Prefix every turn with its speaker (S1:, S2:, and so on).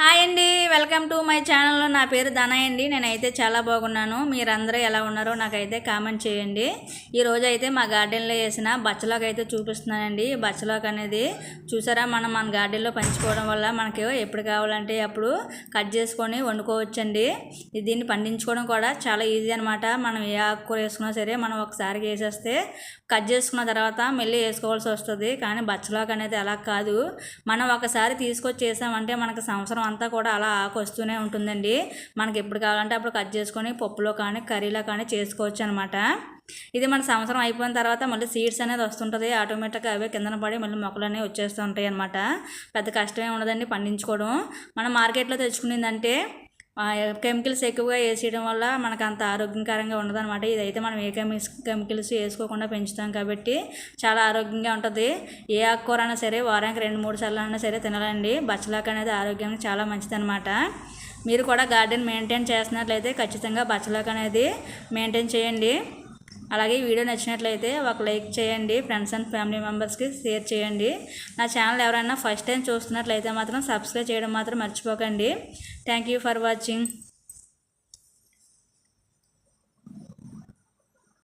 S1: Hi అండి welcome to my channel. నా పేరు ధనయ్య అండి. నేనైతే చాలా బాగున్నాను. మీరందరూ ఎలా ఉన్నారో నాకైతే కామెంట్ చేయండి. ఈరోజు అయితే మా గార్డెన్లో వేసిన బచ్చలోకి అయితే చూపిస్తున్నానండి. ఈ అనేది చూసారా? మనం మన గార్డెన్లో పంచుకోవడం వల్ల మనకి ఎప్పుడు కావాలంటే అప్పుడు కట్ చేసుకొని వండుకోవచ్చండి. దీన్ని పండించుకోవడం కూడా చాలా ఈజీ అనమాట మనం ఏ ఆకుకూర వేసుకున్నా సరే మనం ఒకసారి వేసేస్తే కట్ చేసుకున్న తర్వాత మళ్ళీ వేసుకోవాల్సి వస్తుంది. కానీ బచ్చలోకి అనేది అలా కాదు. మనం ఒకసారి తీసుకొచ్చి చేసామంటే మనకు సంవత్సరం అంతా కూడా అలా ఆకు వస్తూనే ఉంటుందండి. మనకి ఎప్పుడు కావాలంటే అప్పుడు కట్ చేసుకొని పప్పులో కానీ కర్రీలో కానీ చేసుకోవచ్చు అనమాట ఇది మన సంవత్సరం అయిపోయిన తర్వాత మళ్ళీ సీడ్స్ అనేది వస్తుంటుంది. ఆటోమేటిక్గా అవే కిందన పడి మళ్ళీ మొక్కలు అనేవి వచ్చేస్తూ ఉంటాయి అనమాట పెద్ద కష్టమే ఉండదండి పండించుకోవడం. మనం మార్కెట్లో తెచ్చుకునేదంటే కెమికల్స్ ఎక్కువగా వేసేయడం వల్ల మనకు అంత ఆరోగ్యకరంగా ఉండదన్నమాట. ఇదైతే మనం ఏ కెమికల్స్ కెమికల్స్ వేసుకోకుండా పెంచుతాం కాబట్టి చాలా ఆరోగ్యంగా ఉంటుంది. ఏ ఆకుకూర అయినా సరే వారానికి రెండు మూడు సార్లు అయినా సరే తినాలండి. బచ్చలాక అనేది ఆరోగ్యానికి చాలా మంచిదన్నమాట. మీరు కూడా గార్డెన్ మెయింటైన్ చేస్తున్నట్లయితే ఖచ్చితంగా బచ్చలాక అనేది మెయింటైన్ చేయండి. అలాగే వీడియో నచ్చినట్లయితే ఒక లైక్ చేయండి ఫ్రెండ్స్ అండ్ ఫ్యామిలీ మెంబర్స్కి షేర్ చేయండి. నా ఛానల్ ఎవరైనా ఫస్ట్ టైం చూస్తున్నట్లయితే మాత్రం సబ్స్క్రైబ్ చేయడం మాత్రం మర్చిపోకండి. Thank you for watching.